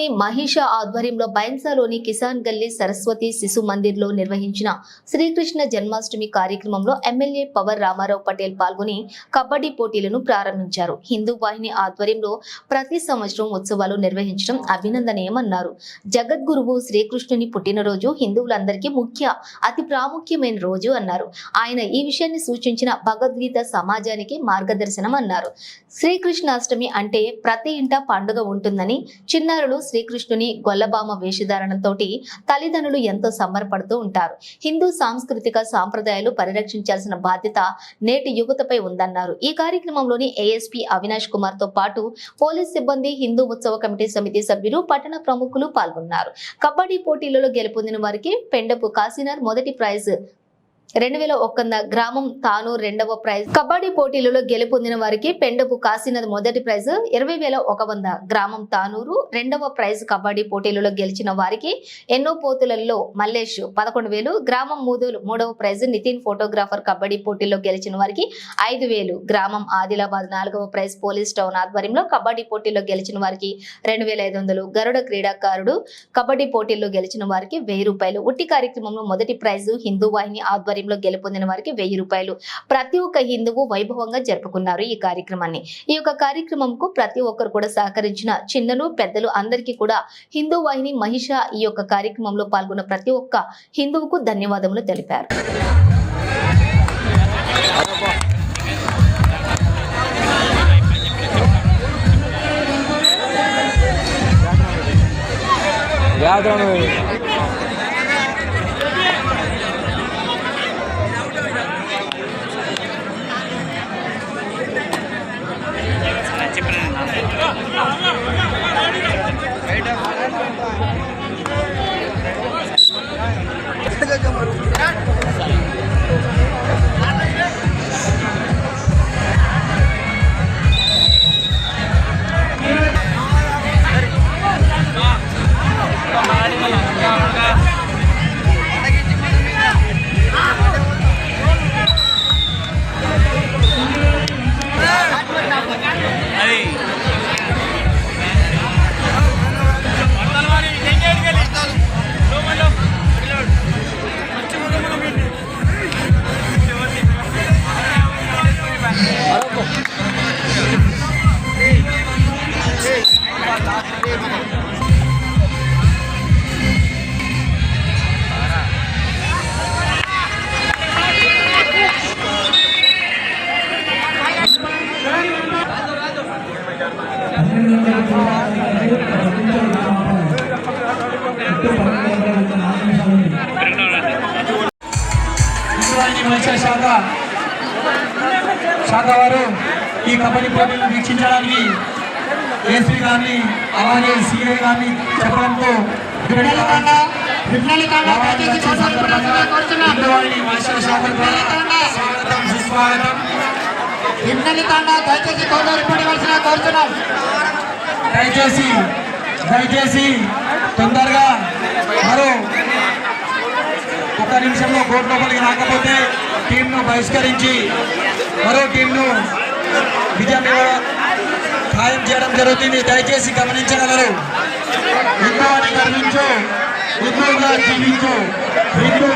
వాహిని మహిష ఆధ్వర్యంలో బైన్సాలోని కిసాన్ గల్లీ సరస్వతి శిశు మందిర్లో నిర్వహించిన శ్రీకృష్ణ జన్మాష్టమి కార్యక్రమంలో ఎమ్మెల్యే పవర్ రామారావు పటేల్ పాల్గొని కబడ్డీ పోటీలను ప్రారంభించారు. హిందూ వాహిని ఆధ్వర్యంలో ప్రతి సంవత్సరం ఉత్సవాలు నిర్వహించడం అభినందనీయమన్నారు. జగద్గురువు శ్రీకృష్ణుని పుట్టినరోజు హిందువులందరికీ ముఖ్య అతి ప్రాముఖ్యమైన రోజు అన్నారు. ఆయన ఈ విషయాన్ని సూచించిన భగవద్గీత సమాజానికి మార్గదర్శనం అన్నారు శ్రీకృష్ణాష్టమి అంటే ప్రతి ఇంట పండుగ ఉంటుందని చిన్నారులు శ్రీకృష్ణుని గొల్లబామ వేషధారణతోటి తల్లిదండ్రులు ఎంతో సంబరపడుతూ ఉంటారు. హిందూ సాంస్కృతిక సాంప్రదాయాలు పరిరక్షించాల్సిన బాధ్యత నేటి యువతపై ఉందన్నారు. ఈ కార్యక్రమంలోని ఏఎస్పీ అవినాష్ కుమార్తో పాటు పోలీస్ సిబ్బంది హిందూ ఉత్సవ కమిటీ సమితి సభ్యులు పట్టణ ప్రముఖులు పాల్గొన్నారు. కబడ్డీ పోటీలలో గెలుపొందిన వారికి పెండపు కాసినార్ మొదటి ప్రైజ్ రెండు వేల ఒక్కంద గ్రామం తాను రెండవ ప్రైజ్. కబడ్డీ పోటీలలో గెలుపొందిన వారికి పెండపు కాసినది మొదటి ప్రైజ్. ఇరవై వేల ఒక వంద గ్రామం తానూరు రెండవ ప్రైజ్ కబడ్డీ పోటీలలో గెలిచిన వారికి ఎన్నో పోతులలో మల్లేష్ పదకొండు వేలు గ్రామం మూదులు మూడవ ప్రైజ్ నితిన్ ఫోటోగ్రాఫర్ కబడ్డీ పోటీల్లో గెలిచిన వారికి ఐదు వేలు గ్రామం ఆదిలాబాద్ నాలుగవ ప్రైజ్ పోలీస్ టౌన్ ఆధ్వర్యంలో కబడ్డీ పోటీలో గెలిచిన వారికి రెండు వేల ఐదు వందలు గరుడ క్రీడాకారుడు కబడ్డీ పోటీల్లో గెలిచిన వారికి వెయ్యి రూపాయలు. ఉట్టి కార్యక్రమంలో మొదటి ప్రైజ్ హిందూ వాహిని ఆధ్వర్యంలో గెలుపొందిన వారికి వెయ్యి రూపాయలు. ప్రతి ఒక్క హిందువు వైభవంగా జరుపుకున్నారు ఈ కార్యక్రమాన్ని. ఈ యొక్క కార్యక్రమంకు ప్రతి ఒక్కరు కూడా సహకరించిన చిన్నలు పెద్దలు అందరికీ కూడా హిందూ వాహిని మహిష ఈ యొక్క కార్యక్రమంలో పాల్గొన్న ప్రతి ఒక్క హిందువుకు ధన్యవాదములు తెలిపారు. యాదవ్. శాఖ వారు ఈ కబడ్డీ పోటీలు వీక్షించడానికి ఏసీ గారిని అలాగే సిఐ గారిని చెప్పడంతో దయచేసి దయచేసి తొందరగా మరో ఒక నిమిషంలో కోర్టు లోపలికి రాకపోతే టీంను బహిష్కరించి మరో టీంను విజయం ఖాయం చేయడం జరుగుతుంది. దయచేసి గమనించగలరు. గర్వించు హిందువుగా జీవించు హిందూ.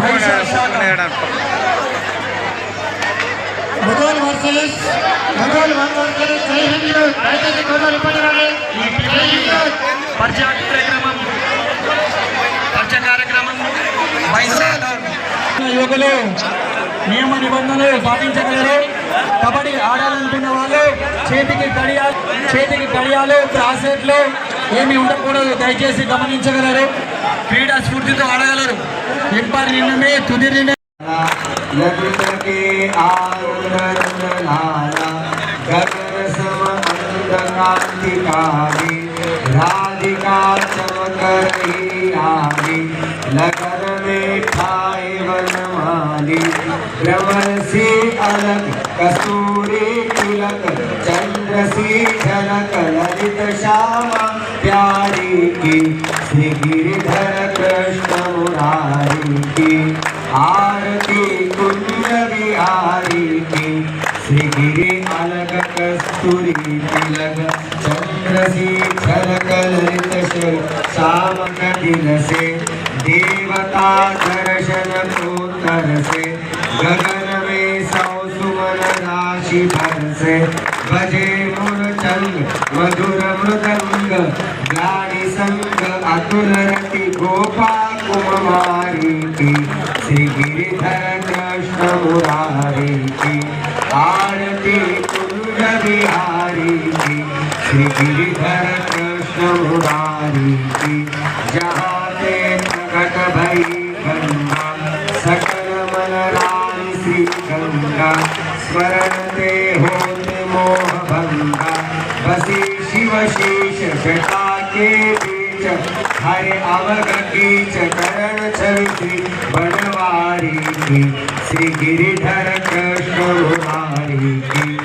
దయచేసి పరిచయ కార్యక్రమం. పరిచయ కార్యక్రమం. యువకులు నియమ నిబంధనలు పాటించగలరు కబడ్డీ ఆడాలనుకున్న వాళ్ళు చేతికి కడియాలు చేతికి కడియాలు బ్రాసెట్లు ఏమి ఉండకూడదు దయచేసి గమనించగలరు క్రీడా స్ఫూర్తితో ఆడగలరు ఎంపర్ నిన్నమే తుది నిన్న लगे आनंद लाला गगन सम अंधकांतिकारी राधिका चमक रही आगे लगन में ठाए वनमाली भ्रमर से अलग, कस्तूरी तिलक चंद्र सी झलक ललित श्यामा प्यारी की। श्री गिरिधर कृष्ण मुरारी की। आरती कुंज बिहारी की। श्री गिरि अलग, कस्तूरी तिलक चंद्र रसी छलकलित शिर शाम दिल से। देवता दर्शन को तरसे गगन में सौ सुमन राशि भर से। बजे मुरचंग मधुर मृदंग, गाड़ी संग अतुल रति गोपा कुमारी की। श्री गिरिधर कृष्ण मुरारी की। आरती कुंज बिहारी की। श्री गिरिधर कृष्ण मुरारी की। जहाँ जगभै गङ्गा सकलमनराणि श्रीगङ्गा स्मरन्ते होन्मोहभङ्गा वसि शिवशेष जटाके बीच हरे अवगीच करण छवि बनवारी की, श्री गिरिधर कृष्णवारी की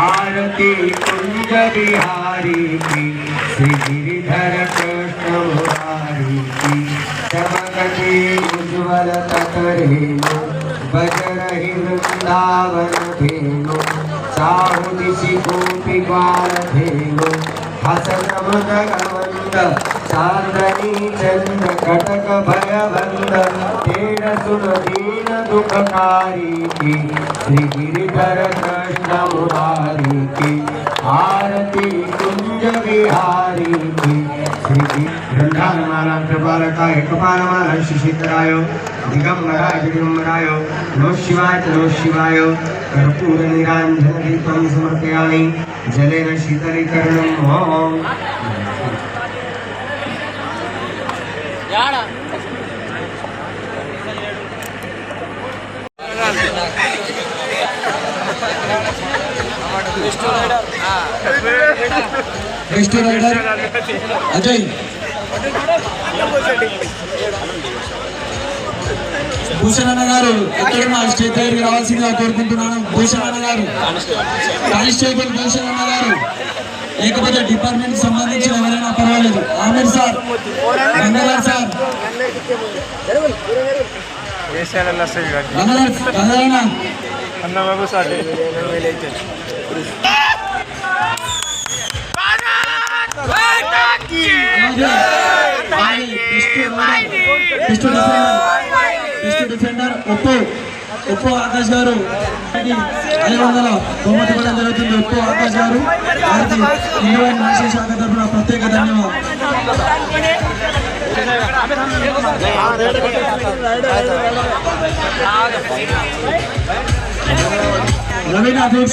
आरती कुंज बिहारी की श्री गिरिधर कृष्ण तटरेणु बजरहि वृंदावन धेनु साहु दिशि गोपी ग्वाल धेनु हसन मृदगवंद चांदनी चंद, कटक भयबंद तेर सुन दीन दुखकारी की, श्री गिरिधर कृष्ण मुरारी की, आरती कुंज बिहारी की, श्री वृंदावनमाला कृपालकाय कृपालमाला शिशितराय दिगंबराय दिगंबराय नमः दिगम्बराय नो शिवाय नो शिवाय। कर्पूरनिराञ्जनदीपं समर्पयामि। जलेन शीतलीकरणम् ओम्। रेस्टोरेंट अजय భూషణ్ అన్న గారు ఎక్కడ మా స్టేట్ దగ్గరికి రావాల్సిందిగా కోరుకుంటున్నాను భూషణ్ అన్న గారు కానిస్టేబుల్ భూషణ్ అన్న గారు లేకపోతే డిపార్ట్మెంట్ సంబంధించిన ఎవరైనా పర్వాలేదు Amer sir Gangadhar sir best defender best defender Oppo Oppo Akash గారు. ఐదు వందల బహుమతి ఇవ్వడం జరుగుతుంది ఒప్పో ఆకాష్ గారు. వారికి ఇండియన్ నేషనల్ శాఖ తరఫున ప్రత్యేక ధన్యవాదాలు. Raveena food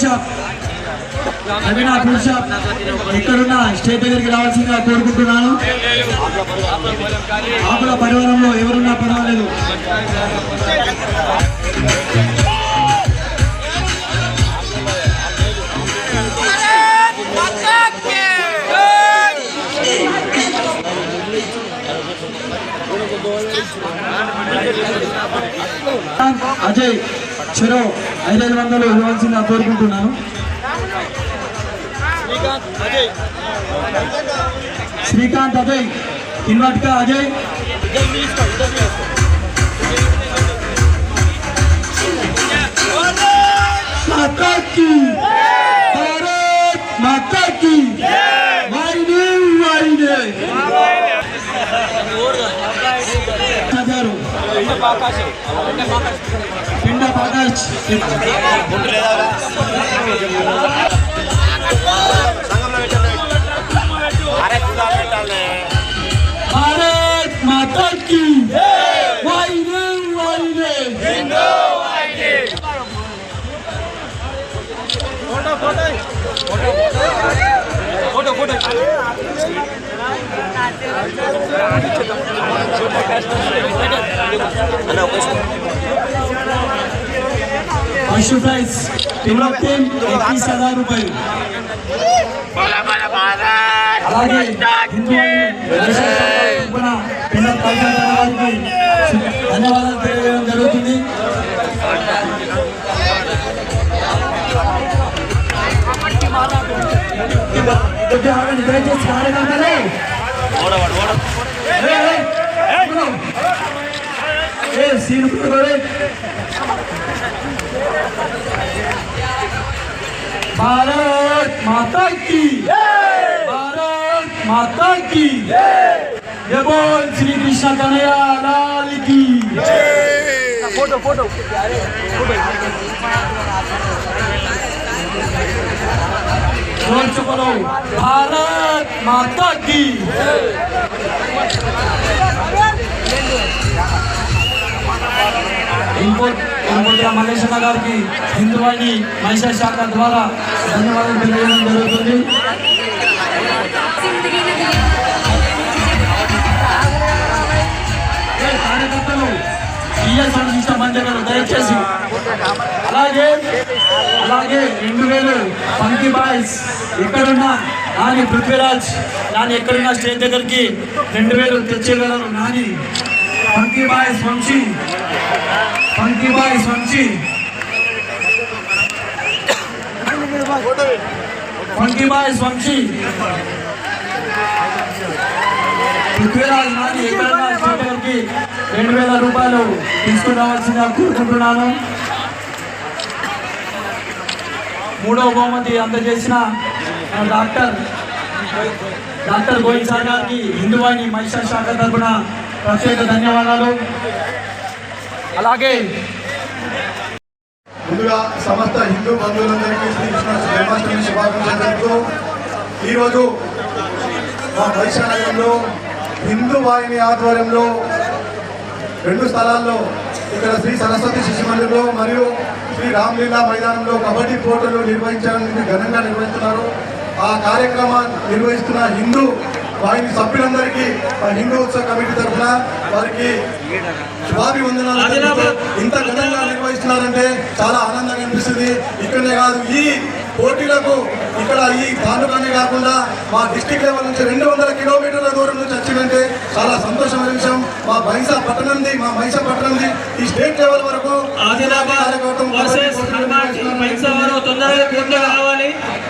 shop Raveena food shop stage దగ్గరికి రావాల్సిందిగా కోరుకుంటున్నాను. ఆకుల పరివారంలో ఎవరున్నా పర్వాలేదు. అజయ్ చెరో ఐదైదు వందలు ఇవ్వాల్సిందిగా కోరుకుంటున్నాను. ಶ್ರೀಕಾಂತ್ ಅಜಯ್ ಶ್ರೀಕಾಂತ್ ಅಜಯ್ ಇನ್ವಟ್ಕ ಅಜಯ್ ಮಾತಾಕಿ ಭಾರತ್ ಮಾತಾಕಿ ವಾಯಿನೇ ವಾಯಿನೇ ಹಜಾರು ಪಿಂಡ ಪಾಕಾಶ್ పశు ప్రైస్ టిమోటిన్ ఎక్కిస్ హజార్ రూపాయలు అలాగే హిందూ నేషనల్ తరపున పిల్ల తల్లిదండ్రుల వారికి ధన్యవాదాలు తెలియజేయడం జరుగుతుంది. కొద్దిగా ఆగండి, దయచేసి కార్యకర్తలు सीन भारत माता की भारत माता की ये बोल श्री कृष्ण कन्हैया लाल की फोटो फोटो से बोलो भारत माता की ఇంకో ఇంకోటి మల్లేశ్వర గారికి హిందువాణి మహిళా శాఖ ద్వారా ధన్యవాదాలు తెలియజేయడం జరుగుతుంది ఏ కార్యకర్తలు ఈఎస్ సంబంధించిన మందిరాలు దయచేసి అలాగే అలాగే రెండు వేలు పంకి బాయ్స్ ఎక్కడున్నా నాని పృథ్వీరాజ్ నాని ఎక్కడున్నా స్టేజ్ దగ్గరికి రెండు వేలు తెచ్చేయగలరు Nani Panki boys Vamshi. Panki boys Vamshi. Panki boys Vamshi. Prithviraj Nani ఎక్కడున్నా స్టేజ్ దగ్గరికి రెండు వేల రూపాయలు తీసుకురావాల్సిందిగా కోరుకుంటున్నాను. మూడవ బహుమతి అందజేసిన డాక్టర్ డాక్టర్ గోవింద్ సార్ గారికి హిందువాణి మహిళా శాఖ తరఫున ప్రత్యేక ధన్యవాదాలు. అలాగే ముందుగా సమస్త హిందూ బంధువులందరికీ శ్రీకృష్ణ జన్మాష్టమి శుభాకాంక్షలు తెలుపుతూ ఈరోజు మా వైశానగరంలో హిందూ వాహిని ఆధ్వర్యంలో రెండు స్థలాల్లో ఇక్కడ శ్రీ సరస్వతి శిశు మందిర్లో మరియు శ్రీ రామ్లీలా మైదానంలో కబడ్డీ పోటీలు నిర్వహించడానికి ఘనంగా నిర్వహిస్తున్నారు. ఆ కార్యక్రమాన్ని నిర్వహిస్తున్న హిందూ వాహిని సభ్యులందరికీ హిందూ ఉత్సవ కమిటీ తరఫున వారికి శుభాభివందనాలు ఇంత ఘనంగా నిర్వహిస్తున్నారంటే చాలా ఆనందంగా అనిపిస్తుంది. ఇక్కడనే కాదు ఈ పోటీలకు ఇక్కడ ఈ తాలూకానే కాకుండా మా డిస్టిక్ లెవెల్ నుంచి రెండు వందల కిలోమీటర్ల దూరం నుంచి వచ్చిందంటే చాలా సంతోషమైన విషయం. మా బైసా పట్టణంది మా మైసా పట్టణంది ఈ స్టేట్ లెవెల్ వరకు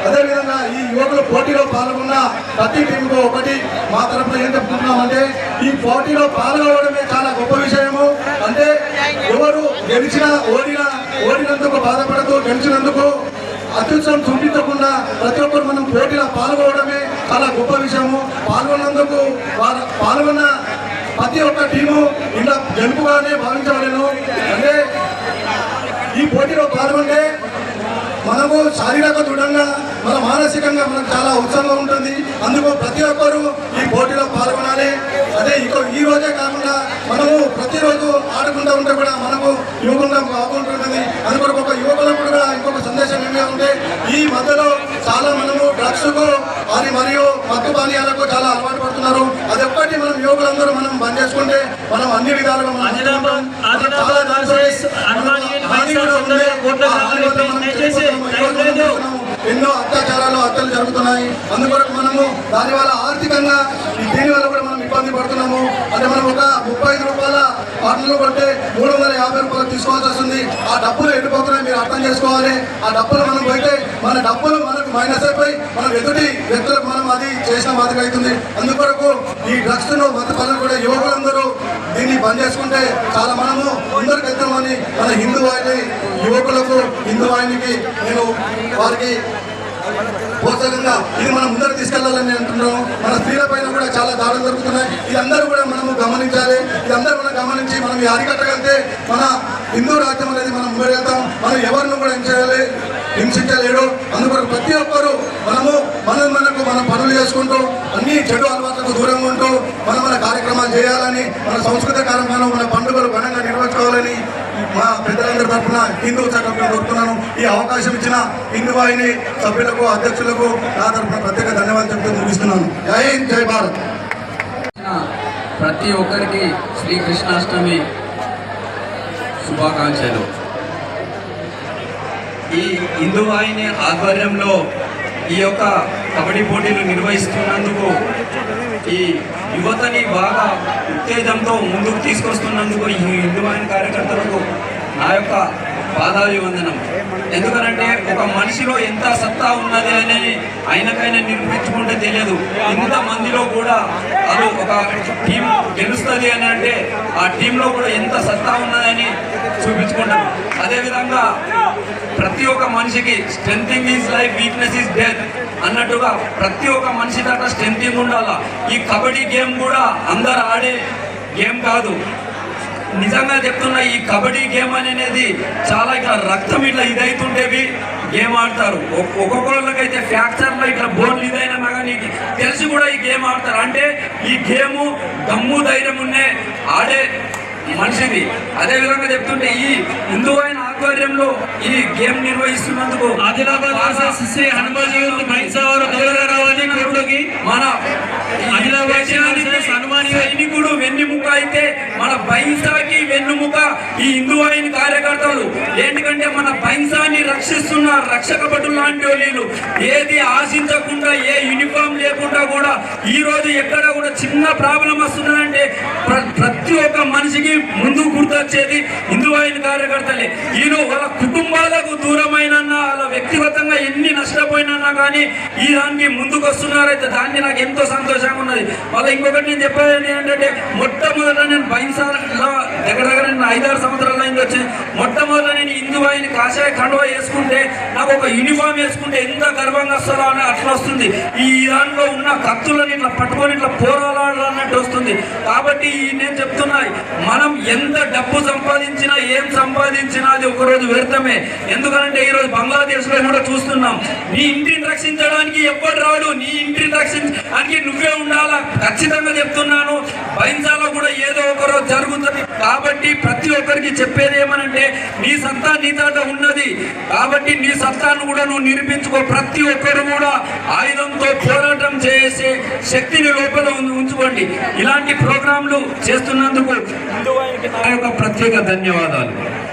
అదేవిధంగా ఈ యువకులు పోటీలో పాల్గొన్న ప్రతి టీంకు ఒకటి మా తరఫున ఏం చెప్తున్నామంటే ఈ పోటీలో పాల్గొనడమే చాలా గొప్ప విషయము. అంటే ఎవరు గెలిచినా ఓడినా ఓడినందుకు బాధపడుతూ గెలిచినందుకు అత్యుత్సవం చూపించకుండా ప్రతి ఒక్కరు మనం పోటీలో పాల్గొనడమే చాలా గొప్ప విషయము. పాల్గొన్నందుకు వారు పాల్గొన్న ప్రతి ఒక్క టీము ఇలా గెలుపుగానే భావించవలేను. అంటే ఈ పోటీలో పాల్గొంటే మనము శారీరక దృఢంగా మన మానసికంగా మనకు చాలా ఉత్సాహంగా ఉంటుంది. అందుకు ప్రతి ఒక్కరూ ఈ పోటీలో పాల్గొనాలి. అదే ఇక ఈ రోజే కాకుండా మనము ప్రతిరోజు ఆడుకుంటూ ఉంటే కూడా మనకు యువకులుగా బాగుంటుంటుంది అందుకొరకు ఒక యువకులకు కూడా ఇంకొక సందేశం ఏమిటంటే ఈ మధ్యలో చాలా మనము డ్రగ్స్కు అది మరియు మత్తు పానీయాలకు చాలా అలవాటు పడుతున్నారు. అది ఒక్కటి మనం యువకులందరూ మనం బంద్ చేసుకుంటే మనం అన్ని విధాలుగా మనం మనం చాలా ఎన్నో అత్యాచారాలు హత్యలు జరుగుతున్నాయి. అందుకొరకు మనము దానివల్ల ఆర్థికంగా దీనివల్ల దీని వల్ల కూడా మనం ఇబ్బంది పడుతున్నాము. అంటే మనం ఒక ముప్పై ఐదు రూపాయల పాటలు కొట్టే మూడు వందల యాభై రూపాయలు తీసుకోవాల్సి వస్తుంది. ఆ డబ్బులు వెళ్ళిపోతున్నాయి మీరు అర్థం చేసుకోవాలి. ఆ డబ్బులు మనం పోయితే మన డబ్బులు మనకు మైనస్ అయిపోయి మనం ఎదుటి వ్యక్తులకు మనం అది చేసిన మాదిరి అవుతుంది. అందుకొరకు ఈ డ్రగ్స్ను మత పనులు కూడా యువకులందరూ దీన్ని బంద్ చేసుకుంటే చాలా మనము అందరికి వెళ్తామని మన హిందూ వాయిని యువకులకు హిందూ వాయినికి నేను వారికి పోషకంగా ఇది మనం ముందర తీసుకెళ్ళాలని అంటున్నాం. మన స్త్రీల పైన కూడా చాలా దాడులు జరుగుతున్నాయి. ఇదందరూ కూడా మనము గమనించాలి. ఇదందరూ మనం గమనించి మనం అరికట్టగలితే అరికట్టగలిగితే మన హిందూ రాజ్యం అనేది మనం ముందరెళ్తాం. మనం ఎవరిని కూడా హింసాలి హింసించలేడు. అందుకొరకు ప్రతి ఒక్కరు మనము మనం మనకు మన పనులు చేసుకుంటూ అన్ని చెడు అలవాట్లకు దూరంగా ఉంటూ మనం మన కార్యక్రమాలు చేయాలని మన సంస్కృత కార్యక్రమాలు మన పండుగలు ఘనంగా నిర్వహించుకోవాలని మా పెద్దలందరి తరఫున హిందూ చట్టం కోరుతున్నాను ఈ అవకాశం ఇచ్చిన హిందూ వాహిని సభ్యులకు అధ్యక్షులకు నా తరఫున ప్రత్యేక ధన్యవాదాలు చెప్తూ ముగిస్తున్నాను. జై హింద్ జై భారత్. ప్రతి ఒక్కరికి శ్రీకృష్ణాష్టమి శుభాకాంక్షలు. ఈ హిందూ వాహిని ఆధ్వర్యంలో ఈ యొక్క కబడ్డీ పోటీలు నిర్వహిస్తున్నందుకు ఈ యువతని బాగా ఉత్తేజంతో ముందుకు తీసుకొస్తున్నందుకు ఈ హిందూ కార్యకర్తలకు నా యొక్క పాదాభివందనం. ఎందుకనంటే ఒక మనిషిలో ఎంత సత్తా ఉన్నది అనేది ఆయనకైనా నిరూపించుకుంటే తెలియదు. ఇంత మందిలో కూడా అది ఒక టీం గెలుస్తుంది అని అంటే ఆ టీంలో కూడా ఎంత సత్తా ఉన్నదని చూపించుకుంటాం. అదేవిధంగా ప్రతి ఒక్క మనిషికి strength is life weakness is death. అన్నట్టుగా ప్రతి ఒక్క మనిషి దాకా స్ట్రెంతింగ్ ఉండాలా? ఈ కబడ్డీ గేమ్ కూడా అందరు ఆడే గేమ్ కాదు. నిజంగా చెప్తున్నా ఈ కబడ్డీ గేమ్ అనేది చాలా ఇట్లా రక్తం ఇట్లా ఇదైతుంటేవి గేమ్ ఆడతారు. ఒక్కొక్కరికైతే ఫ్రాక్చర్లో ఇట్లా బోన్లు ఇదైనా కానీ తెలిసి కూడా ఈ గేమ్ ఆడతారు. అంటే ఈ గేము దమ్ము ధైర్యం ఉన్నే ఆడే మనిషిది. అదే విధంగా చెప్తుంటే ఈ హిందూ అయిన ఆధ్వర్యంలో ఈ గేమ్ నిర్వహిస్తున్నందుకు ఆదిలాబాద్ వర్సెస్ శ్రీ హనుమాన్ యూత్ బైన్సా వారు తొందరగా రావాలి కోర్టుకి మన ఆదిలాబాద్ హనుమాన్ సైనికుడు వెన్నెముక అయితే మన బైన్సాకి వెన్నుముక ఈ హిందూ అయిన కార్యకర్తలు. ఏంటంటే మన బైన్సాని రక్షిస్తున్న రక్షక భటులు లాంటి వీళ్ళు. ఏది ఆశించకుండా ఏ యూనిఫామ్ లేకుండా కూడా ఈ రోజు ఎక్కడ కూడా చిన్న ప్రాబ్లం వస్తున్నదంటే ప్ర- ప్రతి ఒక్క మనిషికి ముందు గుర్తొచ్చేది హిందూ అయిన కార్యకర్తలే ఈయన వాళ్ళ కుటుంబాలకు దూరమైన వాళ్ళ వ్యక్తిగతంగా ఎన్ని నష్టపోయినా కానీ ఈ దానికి ముందుకు వస్తున్నారైతే దాన్ని నాకు ఎంతో సంతోషంగా ఉన్నది. మళ్ళీ ఇంకొకటి నేను చెప్పేది ఏంటంటే మొట్టమొదట నేను బైన్సార్లో దగ్గర దగ్గర నేను ఐదారు సంవత్సరాల నుంచి వచ్చి మొట్టమొదట నేను హిందూ అయిన కాషాయ కండువ వేసుకుంటే నాకు ఒక యూనిఫామ్ వేసుకుంటే ఎంత గర్వంగా వస్తుందో అని అట్లా వస్తుంది. ఈ దాంట్లో ఉన్న కత్తులను ఇట్లా పట్టుకొని ఇట్లా పోరాడాలన్నట్టు వస్తుంది. కాబట్టి ఈ నేను చెప్తున్నా మనం ఎంత డబ్బు సంపాదించినా ఏం సంపాదించినా అది ఒకరోజు వ్యర్థమే. ఎందుకంటే ఈరోజు బంగ్లాదేశ్ లో కూడా చూస్తున్నాం. నీ ఇంటిని రక్షించడానికి ఎవ్వడు రాడు. నీ ఇంటిని రక్షించడానికి నువ్వే ఉండాలా? ఖచ్చితంగా చెప్తున్నాను. బైన్సాలో కూడా ఏదో ఒక రోజు జరుగుతుంది. కాబట్టి ప్రతి ఒక్కరికి చెప్పేది ఏమనంటే నీ సత్తా నీ తాట ఉన్నది. కాబట్టి నీ సత్తాను కూడా నువ్వు నిరూపించుకో. ప్రతి ఒక్కరు కూడా ఆయుధంతో పోరాటం చేసే శక్తిని లోపల ఉంచుకోండి. ఇలాంటి ప్రోగ్రాంలు చేస్తున్నందుకు హిందూ నా యొక్క ప్రత్యేక ధన్యవాదాలు.